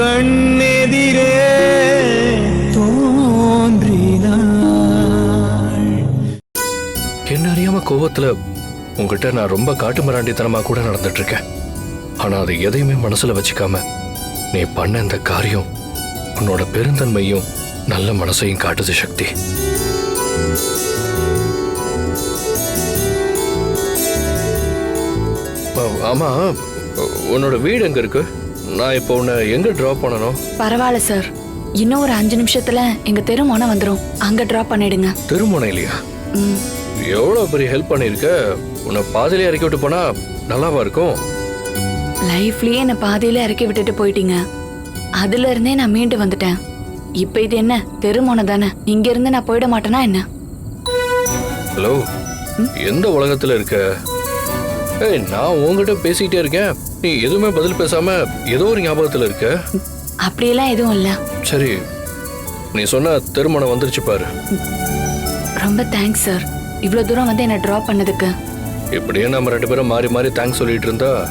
கண்ணெதிரே தோன்றினாள். என்ன அறியாம கோவத்துல உங்ககிட்ட நான் ரொம்ப காட்டு மிராண்டித்தனமா கூட நடந்துட்டு இருக்கேன் ஆனா அது எதையுமே மனசுல வச்சுக்காம நீ பண்ண இந்த காரியம் உன்னோட பெருந்தன்மையும் நல்ல மனசையும் காட்டுது சக்தி. ஆமா உன்னோட வீடு எங்க இருக்கு? நான் இப்போ உன்னை எங்க டிராப் பண்ணணும்? பரவாயில்ல சார் இன்னும் ஒரு அஞ்சு நிமிஷத்துல எங்க தெருமோன வந்துரும். அங்க டிராப் பண்ணிடுங்க. திருமணம் இல்லையா? ம், எவ்வளோ பெரிய ஹெல்ப் பண்ணியிருக்க? உன்னை பாதியிலே இறக்கி விட்டு போனா நல்லாவா இருக்கும்? லைஃப்லயே என்ன பாதியில இறக்கி விட்டுட்டு போயிட்டீங்க. அதுல இருந்தே நான் மீண்டு வந்துட்டேன். இப்ப இது என்ன? தெருமோன தானே? இங்க இருந்து நான் போயிட மாட்டேனா என்ன? ஹலோ எந்த உலகத்துல இருக்க? ஏய் நான் உன்கிட்ட பேசிக்கிட்டே இருக்கேன். நீ எதுவுமே பதில் பேசாம ஏதோ ஒரு ஞாபகத்துல இருக்க? அப்படியெல்லாம் எதுவும் இல்ல. சரி நீ சொன்ன திருமணம் வந்துருச்சு பாரு. ரொம்ப தேங்க்ஸ் சார் இவ்வளவு தூரம் வந்து என்ன டிராப் பண்ணதுக்கு. இப்படியே நம்ம ரெண்டு பேரும் மாறி மாறி தேங்க்ஸ் சொல்லிட்டு இருந்தா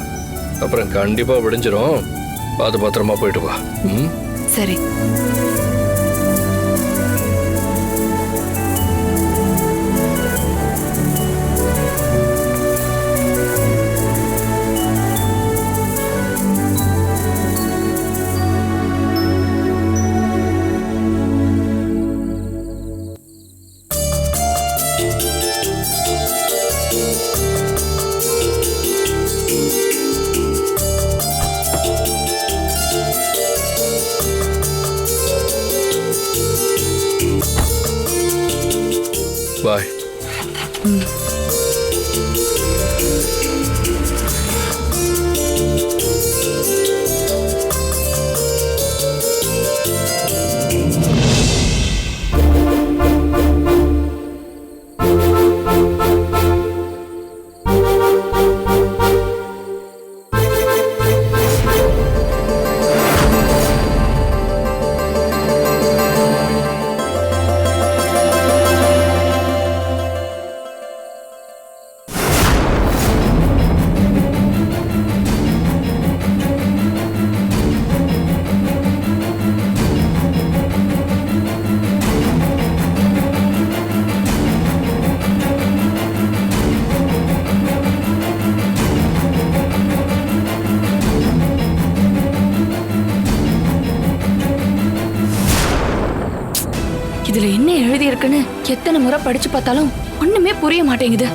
அப்புறம் கண்டிப்பா விடிஞ்சிரும். பார்த்து பத்திரமா போயிட்டு வா. ம்? சரி. என்ன எழுதியிருக்குன்னு எத்தனை முறை படிச்சு பார்த்தாலும் ஒண்ணுமே புரிய மாட்டேங்குது.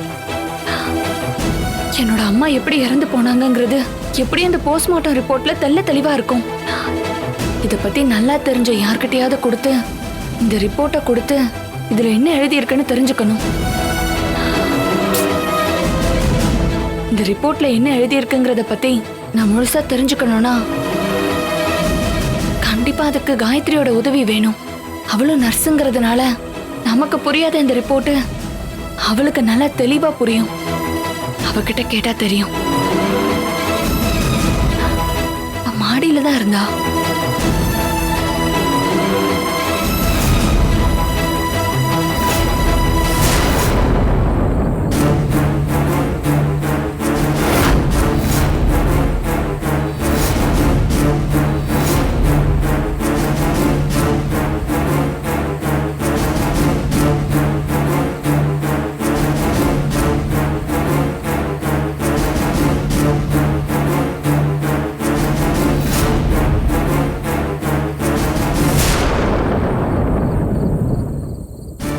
என்னோட அம்மா எப்படி இறந்து போனாங்கங்கிறது எப்படி அந்த போஸ்ட்மார்ட்டம் ரிப்போர்ட்ல தெள்ள தெளிவா இருக்கும். இத பத்தி நல்லா தெரிஞ்ச யார்கிட்டயாவது கொடுத்து இந்த ரிப்போர்ட்டை கொடுத்து இதுல என்ன எழுதியிருக்குன்னு தெரிஞ்சுக்கணும். இந்த ரிப்போர்ட்ல என்ன எழுதியிருக்குங்கிறத பத்தி நான் முழுசா தெரிஞ்சுக்கணும்னா கண்டிப்பா அதுக்கு காயத்ரியோட உதவி வேணும். அவளும் நர்ஸுங்கிறதுனால நமக்கு புரியாத இந்த ரிப்போர்ட் அவளுக்கு நல்லா தெளிவா புரியும். அவகிட்ட கேட்டா தெரியும். மாடியில தான் இருந்தா.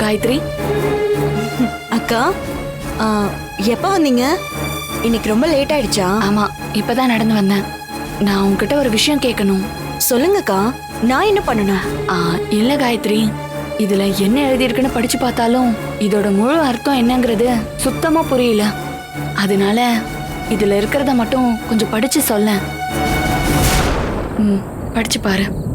காயத்ரி? அக்கா எப்போ வந்தீங்க? இன்னைக்கு ரொம்ப லேட் ஆயிடுச்சா? ஆமா இப்பதான் நடந்து வந்தேன். நான் உன்கிட்ட ஒரு விஷயம் கேட்கணும். சொல்லுங்கக்கா நான் என்ன பண்ணணும் ஆ, இல்ல காயத்ரி. இதுல என்ன எழுதியிருக்குன்னு படிச்சு பார்த்தாலும் இதோட முழு அர்த்தம் என்னங்கிறது சுத்தமா புரியல. அதனால இதுல இருக்கிறத மட்டும் கொஞ்சம் படிச்சு சொல்ல ம் படிச்சு பாரு.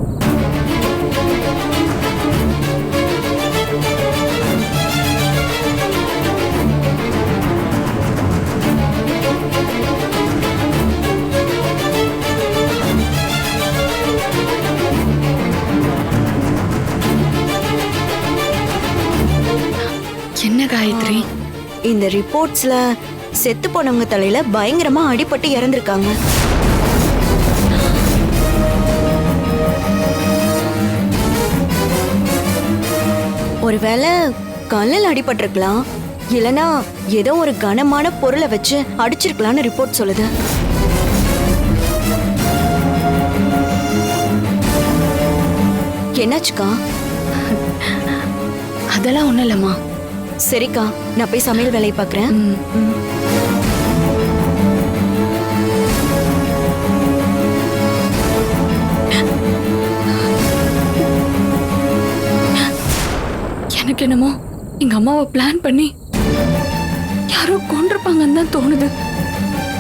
காயத்ரி. இந்த ரிப்போர்ட்ஸ்ல செத்து போனவங்க தலையில பயங்கரமா அடிபட்டு இறந்திருக்காங்க. ஒருவேளை கல்லில் அடிபட்டிருக்கலாம். இல்லனா ஏதோ ஒரு கனமான பொருளை வச்சு அடிச்சிருக்கலாம்னு ரிப்போர்ட் சொல்லுது. என்னாச்சுக்கா? அதெல்லாம் ஒன்றும் இல்லைம்மா. சரிக்கா நான் போய் சமையல் வேலையை பார்க்குறேன். எனக்கு என்னமோ எங்க அம்மாவை பிளான் பண்ணி யாரோ கொண்டிருப்பாங்கன்னு தான் தோணுது.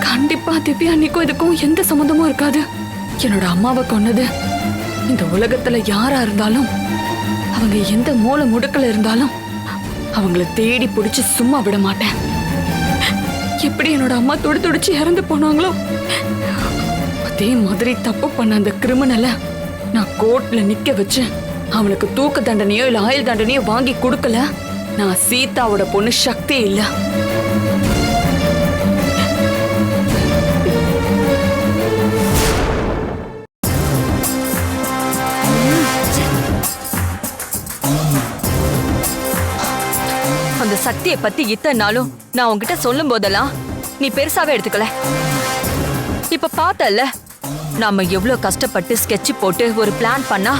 கண்டிப்பா திவ்யா அன்னைக்கும் இதுக்கும் எந்த சம்மந்தமும் இருக்காது. என்னோட அம்மாவை கொன்னது இந்த உலகத்துல யாரா இருந்தாலும் அவங்க எந்த மூளை முடுக்கல இருந்தாலும் அவங்கள தேடி பிடிச்சு சும்மா விட மாட்டேன். எப்படி என்னோட அம்மா துடி துடிச்சு இறந்து போனாங்களோ? அதே மாதிரி தப்பு பண்ண அந்த கிரிமினலை நான் கோர்ட்ல நிக்க வச்சு அவனுக்கு தூக்கு தண்டனையோ இல்ல ஆயுள் தண்டனையோ வாங்கி கொடுக்கல. நான் சீதாவோட பொண்ணு சக்தி இல்லை. சக்தியை பத்தி இத்தனை நாளும் நான் உன்கிட்ட சொல்லும் போதெல்லாம் நீ பெருசாவே எடுத்துக்கல. இப்ப பார்த்தல்ல நாம எவ்வளவு கஷ்டப்பட்டு ஸ்கெட்ச் போட்டு ஒரு பிளான் பண்ணா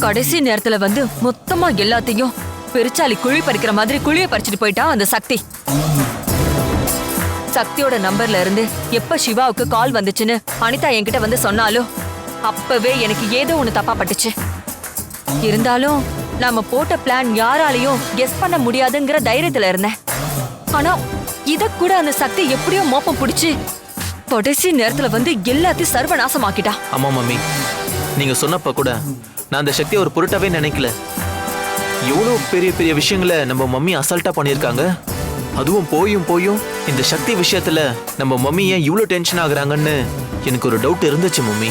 கடைசி நேரத்துல வந்து மொத்தமா எல்லாத்தையும் பெருச்சாலி குழி பறிக்கிற மாதிரி குழியை பறிச்சுட்டு போயிட்டா அந்த சக்தி. சக்தியோட நம்பர்ல இருந்து எப்ப சிவாவுக்கு கால் வந்துச்சுன்னு அனிதா என்கிட்ட வந்து சொன்னாலும் அப்பவே எனக்கு ஏதோ ஒண்ணு தப்பா பட்டுச்சு. இருந்தாலும் நாம போட்ட பிளான் யாராலையும் கெஸ் பண்ண முடியாதுங்கிற தைரியத்துல இருந்தேன். ஆனா இத கூட அந்த சக்தி எப்படியோ மோப்பம் பிடிச்சு கடைசி நேரத்துல வந்து எல்லாத்தையும் சர்வநாசமாக்கிட்டா. ஆமா மம்மி. நீங்க சொன்னப்ப கூட நான் அந்த சக்தியை ஒரு பொருட்டாவே நினைக்கல. எவ்வளோ பெரிய பெரிய விஷயங்களை நம்ம மம்மி அசால்ட்டா பண்ணியிருக்காங்க. அதுவும் போயும் போயும் இந்த சக்தி விஷயத்துல நம்ம மம்மி ஏன் இவ்வளோ டென்ஷன் ஆகுறாங்கன்னு எனக்கு ஒரு டவுட் இருந்துச்சு மம்மி.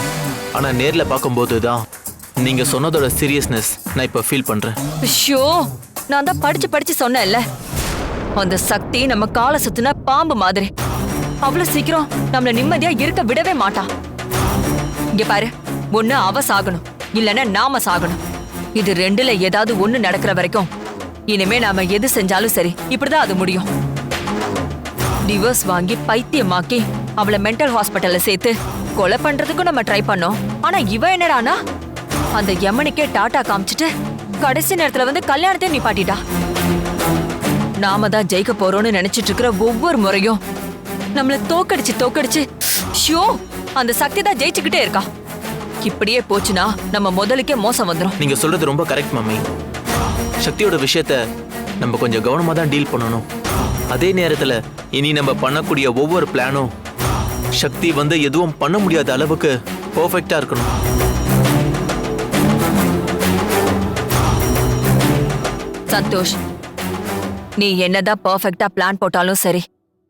ஆனா நேர்ல பார்க்கும்போது தான் நீங்க சொன்னதோட சீரியஸ்னஸ் நான் இப்ப ஃபீல் பண்றேன். ஐயோ நான் தான் படிச்சு படிச்சு சொன்னேன்ல. அந்த சக்தி நம்ம காலை சுத்தின பாம்பு மாதிரி. அவ்வளவு சீக்கிரம் நம்மள நிம்மதியா இருக்க விடவே மாட்டான் இங்க பாரு ஒண்ணு அவ சாகணும் இல்லைன்னா நாம சாகணும். இது ரெண்டுல ஏதாவது ஒண்ணு நடக்கிற வரைக்கும் இனிமே நாம எது செஞ்சாலும் சரி இப்படிதான் அது முடியும். டிவோர்ஸ் வாங்கி பைத்தியமாக்கி அவளை மென்டல் ஹாஸ்பிட்டல்ல சேர்த்து கொலை பண்றதுக்கும் நம்ம ட்ரை பண்ணோம். ஆனா இவ என்னடானா அந்த யமனுக்கே டாட்டா காமிச்சிட்டு கடைசி நேரத்துல வந்து கல்யாணத்தை நிப்பாட்டிட்டா. நாம தான் ஜெயிக்க போறோம்னு நினைச்சிட்டு இருக்கிற ஒவ்வொரு முறையும் நம்மள தோக்கடிச்சு தோக்கடிச்சு ஷோ அந்த சக்தி தான் ஜெயிச்சுக்கிட்டே இருக்கா. இப்படியே போச்சுன்னா நம்ம முதலுக்கே மோசம் வந்துடும் நீங்க சொல்றது ரொம்ப கரெக்ட் மம்மி சக்தியோட விஷயத்த நம்ம கொஞ்சம் கவனமா தான் டீல் பண்ணணும். அதே நேரத்துல இனி நம்ம பண்ணக்கூடிய ஒவ்வொரு பிளானும் சக்தி வந்து எதுவும் பண்ண முடியாத அளவுக்கு பர்ஃபெக்டா இருக்கணும். சந்தோஷ் நீ என்னதான் பர்ஃபெக்டா பிளான் போட்டாலும் சரி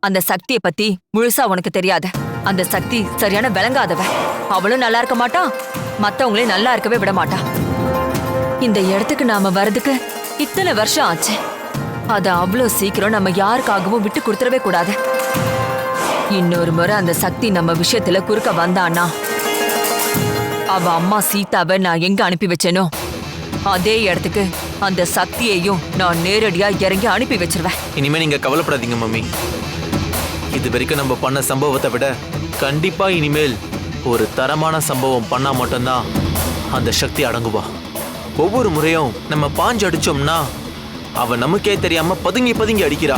அந்த சக்தியை பத்தி முழுசா உனக்கு தெரியாது. அந்த சக்தி சரியான விளங்காதவ. அவளும் நல்லா இருக்க மாட்டா மத்தவங்களையும் நல்லா இருக்கவே விட மாட்டா. இந்த இடத்துக்கு நாம வர்றதுக்கு இத்தனை வருஷம் ஆச்சு. அத அவ்வளோ சீக்கிரம் நம்ம யாருக்காகவும் விட்டு கொடுத்துடவே கூடாது. இன்னொரு முறை அந்த சக்தி நம்ம விஷயத்துல குறுக்க வந்தான்னா அவ அம்மா சீதாவை நான் எங்க அனுப்பி வச்சேனோ அதே இடத்துக்கு அந்த சக்தியையும் நான் நேரடியா இறங்கி அனுப்பி வச்சிருவேன். இனிமே நீங்க கவலைப்படாதீங்க மம்மி. இது வரைக்கும் நம்ம பண்ண சம்பவத்தை விட கண்டிப்பா இனிமேல் ஒரு தரமான சம்பவம் பண்ணா மட்டும்தான் அந்த சக்தி அடங்குவா. ஒவ்வொரு முறையும் நம்ம பாஞ்சு அடிச்சோம்னா அவ நமக்கே தெரியாம பதுங்கி பதுங்கி அடிக்கிறா.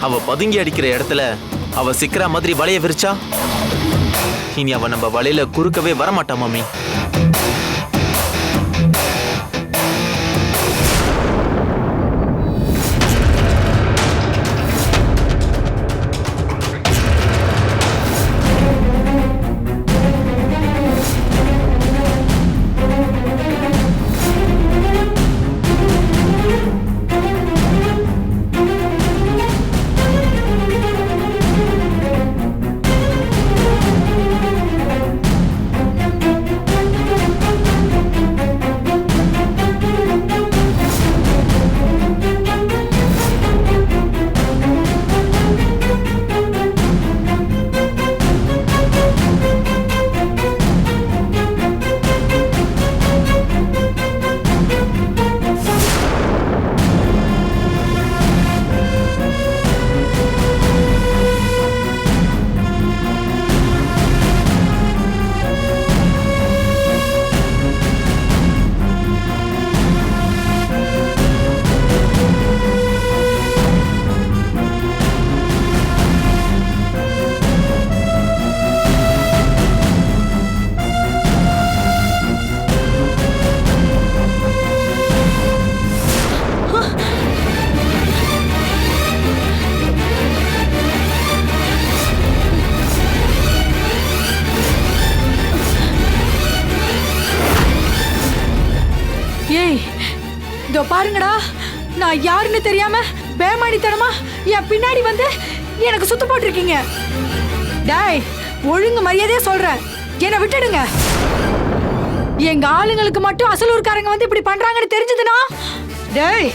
அவ பதுங்கி அடிக்கிற இடத்துல அவ சிக்கிற மாதிரி வலைய விரிச்சா? இனி அவ நம்ம வலையில குறுக்கவே வரமாட்டா மாமி இதோ பாருங்கடா. நான் யாருன்னு தெரியாம பேமானித்தனமா என் பின்னாடி வந்து எனக்கு சுத்த போட்டிருக்கீங்க. டேய் ஒழுங்கு மரியாதையே சொல்றேன் என்னை விட்டுடுங்க. எங்க ஆளுங்களுக்கு மட்டும் அசலூர்காரங்க வந்து இப்படி பண்றாங்கன்னு தெரிஞ்சதுன்னா? டேய்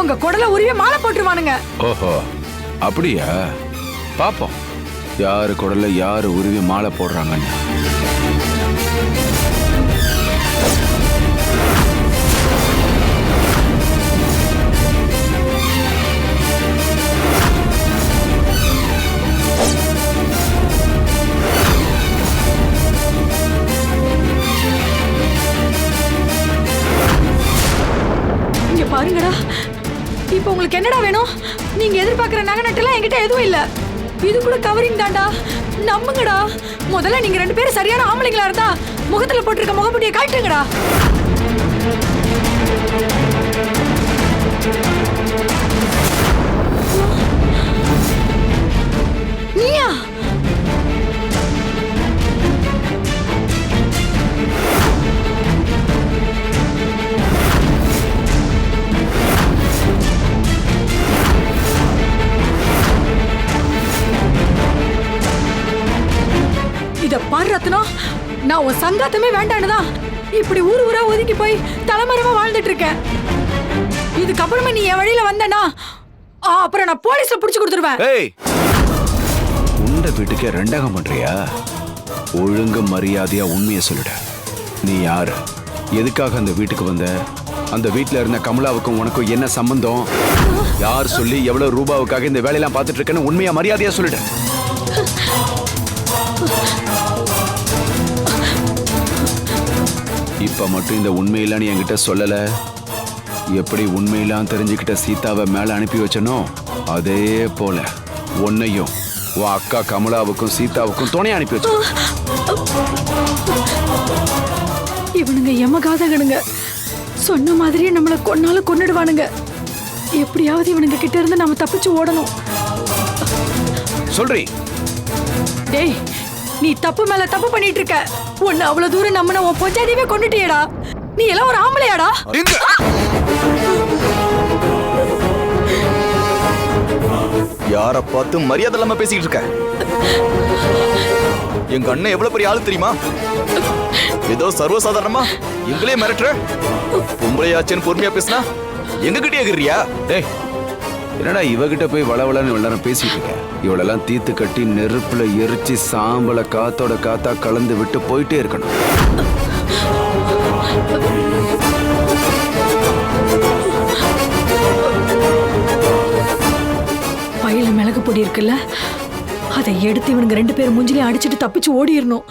உங்க குடல உருவி மாலை போட்டுருவானுங்க. ஓஹோ அப்படியா? பாப்போம். யாரு குடல்ல யாரு உருவி மாலை போடுறாங்கன்னு. உங்களுக்கு என்னடா வேணும்? நீங்க எதிர்பார்க்குற நகை நட்டெல்லாம் என்கிட்ட எதுவும் இல்ல. இது கூட கவரிங் தான்டா. நம்புங்கடா. முதல்ல நீங்க ரெண்டு பேரும் சரியான ஆம்பளைங்களா இருந்தா முகத்துல போட்டிருக்க முகப்படியை காட்டுங்கடா. நீயா? ரத்னம் நான் உன் சங்காத்தமே வேண்டானுதான் இப்படி ஊர் ஊரா ஒதுங்கி போய் தலைமறைவா வாழ்ந்துட்டு இருக்கேன் இதுக்கப்புறமா நீ என் வழியில வந்தனா அப்புறம் நான் போலீஸ்ல புடிச்சு கொடுத்துருவேன். ஏய்! உண்ட வீட்டுக்கே ரெண்டகம் பண்றியா? ஒழுங்கு மரியாதையா உண்மையை சொல்லிட. நீ யாரு? எதுக்காக அந்த வீட்டுக்கு வந்த? அந்த வீட்ல இருந்த கமலாவுக்கும் உனக்கும் என்ன சம்பந்தம்? யார் சொல்லி எவ்வளவு ரூபாவுக்காக இந்த வேலையெல்லாம் பார்த்துட்டு இருக்கேன்னு உண்மையா மரியாதையா சொல்லிடு. இப்ப மட்டும் இந்த உண்மையெல்லாம் நீ என்கிட்ட சொல்லல? எப்படி உண்மையெல்லாம் தெரிஞ்சுக்கிட்ட சீதாவை மேல அனுப்பி வச்சனோ அதே போல உன்னையும் உன் அக்கா கமலாவுக்கும் சீதாவுக்கும் துணை அனுப்பி வச்ச இவனுங்க எமகாதகனுங்க. சொன்ன மாதிரியே நம்மள கொன்னாலும் கொன்னுடுவானுங்க. எப்படியாவது இவனுங்க கிட்ட இருந்து நம்ம தப்பிச்சு ஓடணும். சொல்றி. டேய் நீ தப்பு மேல தப்பு பண்ணிட்டு இருக்க. உன்னை அவ்வளவு தூரம் நம்பின உன் பொஞ்சாதியவே கொண்டுட்டியேடா. நீ எல்லாம் ஒரு ஆம்பளையாடா? யார பார்த்து மரியாதை இல்லாம பேசிக்கிட்டு இருக்க? எங்க அண்ணன் எவ்வளவு பெரிய ஆளு தெரியுமா? ஏதோ சர்வசாதாரணமா எங்களே மிரட்டுற? பொம்பளையாச்சேன்னு பொறுமையா பேசினா எங்க கிட்டே எகிறியா டேய் என்னடா இவகிட்ட போய் வளவளன்னு இவ்வளவு நேரம் பேசிட்டு இருக்க? இவளெல்லாம் தீத்து கட்டி நெருப்புல எரிச்சு சாம்பல காத்தோட காத்தா கலந்து விட்டு போயிட்டே இருக்கணும். பையில மிளகு பொடி இருக்குல்ல? அதை எடுத்து இவனுங்க ரெண்டு பேரும் மூஞ்சிலையும் அடிச்சிட்டு தப்பிச்சு ஓடிடணும்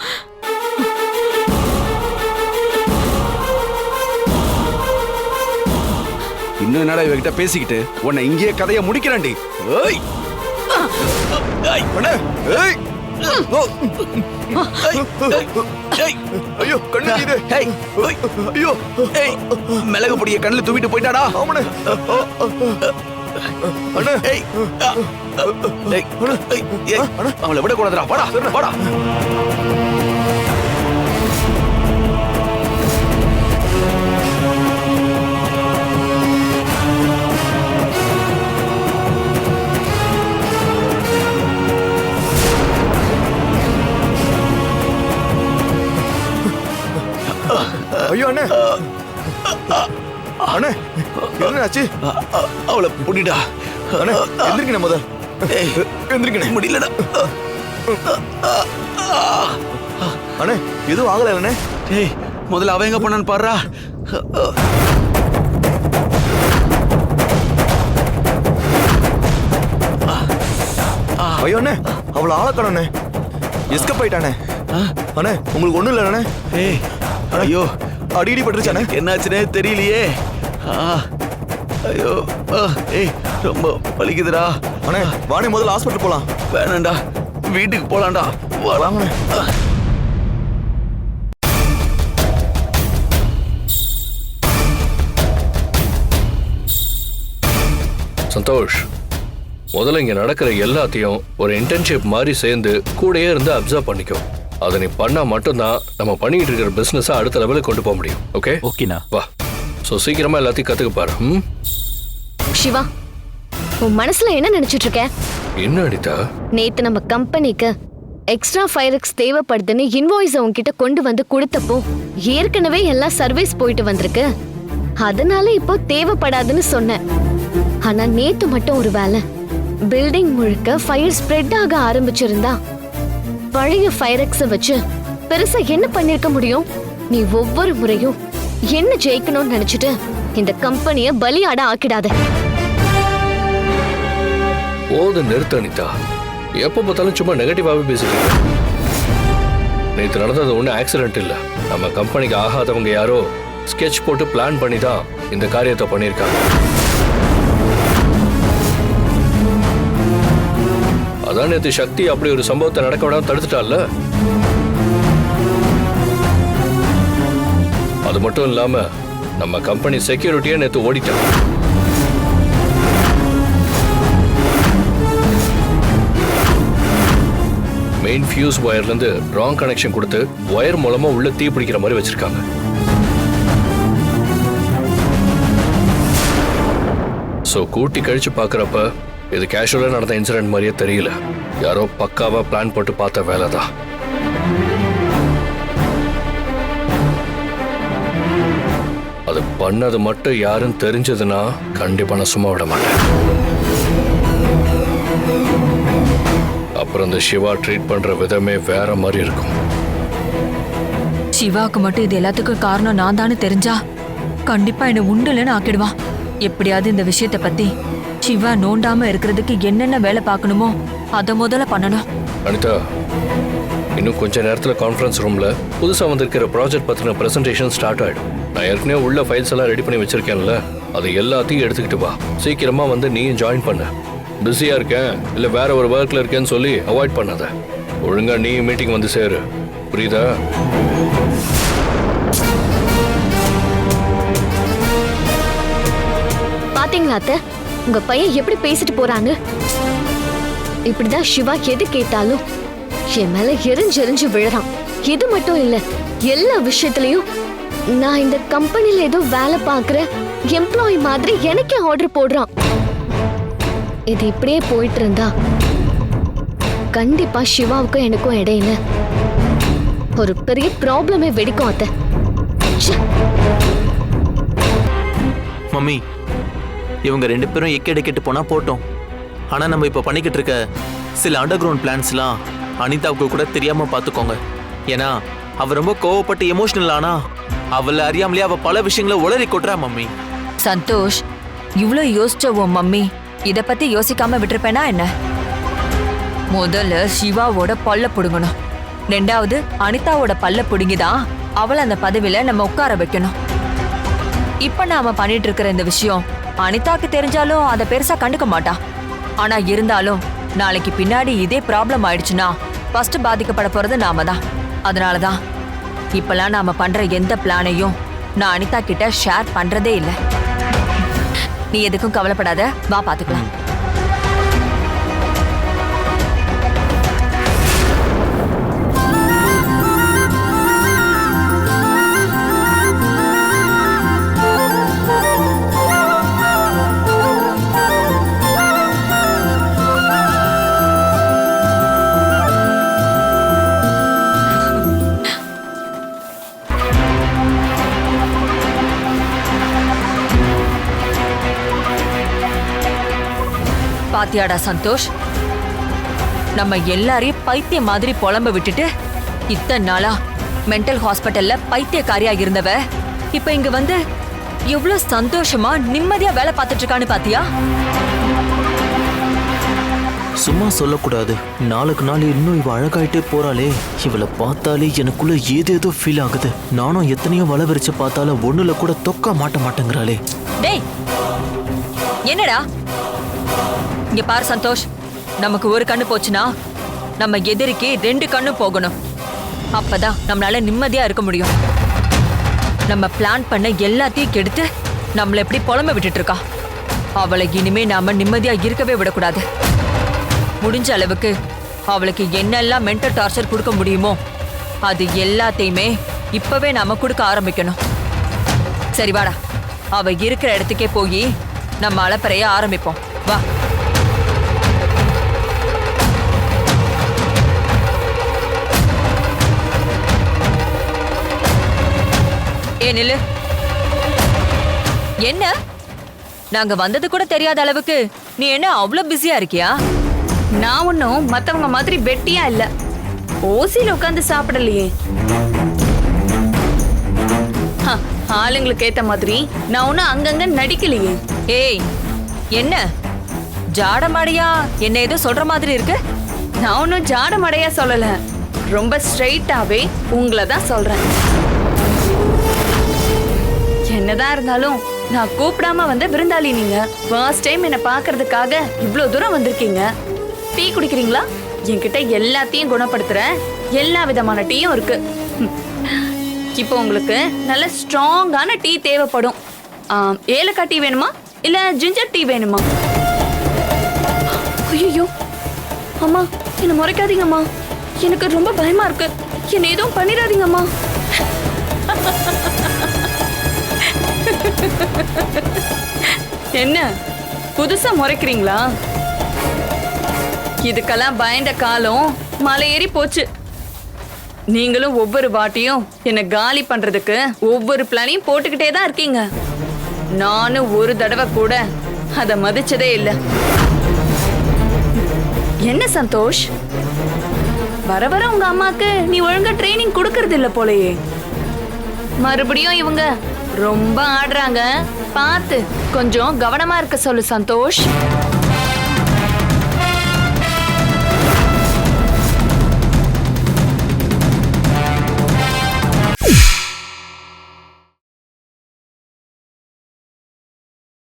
இன்னும் என்னடா இவகிட்ட பேசிக்கிட்டு? உன்னை இங்கேயே கதையை முடிக்கிறேன்டி. ஏய்! ஐயோ கண்ணு இது ஐயோ. மிளகு பொடியை கண்ணில் தூவிட்டு போயிட்டாடா. ஆமாண்ணே. அவளை விட கூடாதுடா வாடா. ஐயோ அண்ணே. அண்ணே என்ன ஆச்சு அவளை புடிடா அண்ணே எந்திரிக்கண்ணே முதல். ஏய் எந்திரிக்கண்ணே முடியலடா. அண்ணே எதுவும் ஆகல அண்ணே. ஏய் முதல்ல அவ எங்க பண்ணான்னு பாருடா ஐயோ அண்ணே அவளை ஆளக்கணும் எஸ்கப் ஆயிட்டானே. அண்ணே உங்களுக்கு ஒண்ணும் இல்லை அண்ணே ஏய் ஐயோ. அடிக்கடி பட்டுருச்சு அண்ணே என்னாச்சுனே தெரியலையே. ஆ, ஐயோ ஏய் ரொம்ப வலிக்குதுடா. அண்ணே வாணி முதல்ல ஹாஸ்பிட்டல் போலாம். வேணாம்டா வீட்டுக்கு போலாம்டா. வாங்கண்ணே சந்தோஷ் முதல்ல இங்க நடக்கிற எல்லாத்தையும் ஒரு இன்டர்ன்ஷிப் மாதிரி சேர்ந்து கூடயே இருந்து அப்சர்வ் பண்ணிக்கோ. அதை நீ பண்ணா மட்டும்தான் நம்ம பண்ணிட்டு இருக்கிற பிசினஸ் அடுத்த லெவலுக்கு கொண்டு போக முடியும். ஓகே ஓகேண்ணா. வா. ஸோ சீக்கிரமா எல்லாத்தையும் கத்துக்க பாரு. ம்? சிவா உன் மனசுல என்ன நினைச்சிட்டு இருக்க? என்ன அனிதா? நேத்து நம்ம கம்பெனிக்கு எக்ஸ்ட்ரா ஃபைரக்ஸ் தேவைப்படுதுன்னு இன்வாய்ஸ் உன்கிட்ட கொண்டு வந்து கொடுத்தப்போ ஏற்கனவே எல்லாம் சர்வீஸ் போயிட்டு வந்திருக்கு. அதனால இப்போ தேவைப்படாதுன்னு சொன்னேன். ஆனா நேத்து மட்டும் ஒரு வேலை பில்டிங் முழுக்க ஃபயர் ஸ்ப்ரெட் ஆக ஆரம்பிச்சிருந்தா பழைய ஃபைரக்ஸ வச்சு பெருசா என்ன பண்ணிருக்க முடியும்? நீ ஒவ்வொரு முறையும் என்ன ஜெயிக்கணும்னு நினைச்சிட்டு இந்த கம்பெனிய பலியாட ஆக்கிடாத. போது நிறுத்த அனிதா. எப்போ பார்த்தாலும் சும்மா நெகட்டிவாவே பேசுறீங்க இருக்க. நேற்று நடந்தது ஒன்றும் ஆக்சிடென்ட் இல்லை. நம்ம கம்பெனிக்கு ஆகாதவங்க யாரோ ஸ்கெட்ச் போட்டு பிளான் பண்ணி தான் இந்த காரியத்தை பண்ணியிருக்காங்க. அதான் நேற்று சக்தி அப்படி ஒரு சம்பவத்தை நடக்க விடாம தடுத்துட்டால அது மட்டும் இல்லாம நம்ம கம்பெனி செக்யூரிட்டியே நேற்று ஓடிட்டான். மெயின் ஃபியூஸ் ஒயர்லேருந்து ராங் கனெக்ஷன் கொடுத்து ஒயர் மூலமா உள்ள தீ பிடிக்கிற மாதிரி வச்சிருக்காங்க. ஸோ கூட்டி கழிச்சு பார்க்குறப்ப இது கேஷுவலாக நடந்த இன்சிடென்ட் மாதிரியே தெரியல. யாரோ பக்காவாக பிளான் போட்டு பார்த்த வேலை தான் அது பண்ணது மட்டும் யாரும் தெரிஞ்சதுன்னா கண்டிப்பாக நான் சும்மா விட மாட்டேன். அப்புறம் இந்த சிவா ட்ரீட் பண்ற விதமே வேற மாதிரி இருக்கும். சிவாக்கு மட்டும் இது எல்லாத்துக்கும் காரணம் நான் தானே தெரிஞ்சா கண்டிப்பா என்ன உண்டுலன்னு ஆக்கிடுவான். எப்படியாவது இந்த விஷயத்தை பத்தி சிவா நோண்டாம இருக்கிறதுக்கு என்னென்ன வேலை பார்க்கணுமோ அதை முதல்ல பண்ணணும். அனிதா இன்னும் கொஞ்ச நேரத்தில் கான்ஃபரன்ஸ் ரூம்ல புதுசாக வந்திருக்கிற ப்ராஜெக்ட் பற்றின ப்ரெசன்டேஷன் ஸ்டார்ட் ஆயிடும். நான் ஏற்கனவே உள்ள ஃபைல்ஸ் எல்லாம் ரெடி பண்ணி வச்சிருக்கேன்ல அது எல்லாத்தையும் எடுத்துக்கிட்டு வா. சீக்கிரமா வந்து நீயும் ஜாயின் பண்ண. பிஸியா இருக்கேன் இல்லை வேற ஒரு ஒர்க்ல இருக்கேன்னு சொல்லி அவாய்ட் பண்ணாத. ஒழுங்கா நீ மீட்டிங் வந்து சேரு. புரியுதா? பாத்தீங்களா அத்தை? உங்க பையன் எப்படி பேசிட்டு போறாங்க இப்படிதான் சிவா எது கேட்டாலும் என் மேல எரிஞ்சு எரிஞ்சு விழுறான். இது மட்டும் இல்ல எல்லா விஷயத்திலயும் நான் இந்த கம்பெனில ஏதோ வேலை பார்க்குற எம்ப்ளாயி மாதிரி எனக்கே ஆர்டர் போடுறான். இது இப்படியே போயிட்டு இருந்தா கண்டிப்பா சிவாவுக்கும் எனக்கும் இடையில ஒரு பெரிய ப்ராப்ளமே வெடிக்கும் அத்தை. மம்மி இவங்க ரெண்டு பேரும் எக்கேடு கெட்டு போட்டோம். ஆனால் நம்ம இப்போ பண்ணிக்கிட்டு இருக்க சில அண்டர் கிரவுண்ட் பிளான்ஸ்லாம் அனிதாவுக்கு கூட தெரியாமல் பார்த்துக்கோங்க ஏன்னா அவள் ரொம்ப கோவப்பட்டு எமோஷனல் ஆனா அவளை அறியாமலே அவள் பல விஷயங்களை உளறி கொட்டுறா மம்மி. சந்தோஷ் இவ்வளோ யோசிச்ச மம்மி. இதை பற்றி யோசிக்காம விட்டுருப்பேனா என்ன? முதல்ல சிவாவோட பல்ல பிடுங்கணும். ரெண்டாவது அனிதாவோட பல்ல பிடுங்கிதான் அவளை அந்த பதவியில நம்ம உட்கார வைக்கணும். இப்ப நாம பண்ணிட்டு இருக்கிற இந்த விஷயம் அனிதாக்கு தெரிஞ்சாலும் அதை பெருசா கண்டுக்க மாட்டா ஆனா இருந்தாலும் நாளைக்கு பின்னாடி இதே ப்ராப்ளம் ஆயிடுச்சுன்னா ஃபர்ஸ்ட் பாதிக்கப்பட போறது நாம தான். அதனாலதான் இப்பெல்லாம் நாம பண்ற எந்த பிளானையும் நான் அனிதா கிட்ட ஷேர் பண்றதே இல்லை. நீ எதுக்கும் கவலைப்படாத வா பாத்துக்கலாம். பாத்தியாடா சந்தோஷ்? நம்ம எல்லாரையும் பைத்தியம் மாதிரி புலம்ப விட்டுட்டு இத்தனை நாளா மென்டல் ஹாஸ்பிட்டல்ல பைத்தியக்காரியா இருந்தவ இப்ப இங்க வந்து எவ்வளவு சந்தோஷமா நிம்மதியா வேலை பார்த்துட்டு இருக்கான்னு பாத்தியா? சும்மா சொல்லக்கூடாது. நாளுக்கு நாள் இன்னும் இவ அழகாயிட்டே போறாளே. இவளை பார்த்தாலே எனக்குள்ள ஏதேதோ ஃபீல் ஆகுது. நானும் எத்தனையோ வள விரிச்சு பார்த்தாலும் ஒண்ணுல கூட தொக்க மாட்ட மாட்டேங்கிறாளே. டேய் என்னடா? இங்க பாரு சந்தோஷ். நமக்கு ஒரு கண்ணு போச்சுன்னா நம்ம எதிரிக்கு ரெண்டு கண்ணும் போகணும். அப்பதான் நம்மளால நிம்மதியா இருக்க முடியும். நம்ம பிளான் பண்ண எல்லாத்தையும் கெடுத்து நம்மள எப்படி புலம்ப விட்டுட்டு இருக்கா? அவளை இனிமே நாம நிம்மதியா இருக்கவே விடக்கூடாது. முடிஞ்ச அளவுக்கு அவளுக்கு என்னெல்லாம் மென்டல் டார்ச்சர் கொடுக்க முடியுமோ அது எல்லாத்தையுமே இப்பவே நாம கொடுக்க ஆரம்பிக்கணும். சரி வாடா. அவ இருக்கிற இடத்துக்கே போய் நம்ம அலப்பறைய ஆரம்பிப்போம். வா. ஏ நில்லு. என்ன? நாங்க வந்தது கூட தெரியாத அளவுக்கு நீ என்ன அவ்வளவு பிஸியா இருக்கியா? நான் ஒன்றும் மத்தவங்க மாதிரி வெட்டியா இல்ல. ஓசியில உட்காந்து சாப்பிடலையே. ஆளுங்களுக்கு ஏத்த மாதிரி நான் ஒன்றும் அங்கங்க நடிக்கலையே. ஏய் என்ன? ஜாடமாடியா? என்ன ஏதோ சொல்ற மாதிரி இருக்கு? நான் ஒன்றும் ஜாடமடையா சொல்லல. ரொம்ப ஸ்ட்ரைட்டாவே உங்களை தான் சொல்றேன். என்னதான் இருந்தாலும் நான் கூப்பிடாம வந்த விருந்தாளி நீங்க. ஃபர்ஸ்ட் டைம் என்ன பார்க்கறதுக்காக இவ்வளோ தூரம் வந்திருக்கீங்க. டீ குடிக்கிறீங்களா? என்கிட்ட எல்லாத்தையும் குணப்படுத்துற எல்லா விதமான டீயும் இருக்கு. இப்போ உங்களுக்கு நல்ல ஸ்ட்ராங்கான டீ தேவைப்படும். ஏலக்காய் டீ வேணுமா? இல்ல ஜிஞ்சர் டீ வேணுமா? ஐயோ அம்மா என்ன முறைக்காதீங்கம்மா. எனக்கு ரொம்ப பயமா இருக்கு. என்ன எதுவும் பண்ணிடாதீங்கம்மா. என்ன? புதுசா முறைக்கிறீங்களா? இதுக்கெல்லாம் பயந்த காலம் மலை ஏறி போச்சு. நீங்களும் ஒவ்வொரு வாட்டியும் என்ன காலி பண்றதுக்கு ஒவ்வொரு பிளானையும் போட்டுக்கிட்டே தான் இருக்கீங்க. நானும் ஒரு தடவை கூட அதை மதிச்சதே இல்லை. என்ன சந்தோஷ்? வர வர உங்க அம்மாக்கு நீ ஒழுங்கா ட்ரைனிங் கொடுக்கறது இல்ல போலயே. மறுபடியும் இவங்க ரொம்ப ஆடுறாங்க. பார்த்து கொஞ்சம் கவனமா இருக்க சொல்லு சந்தோஷ்.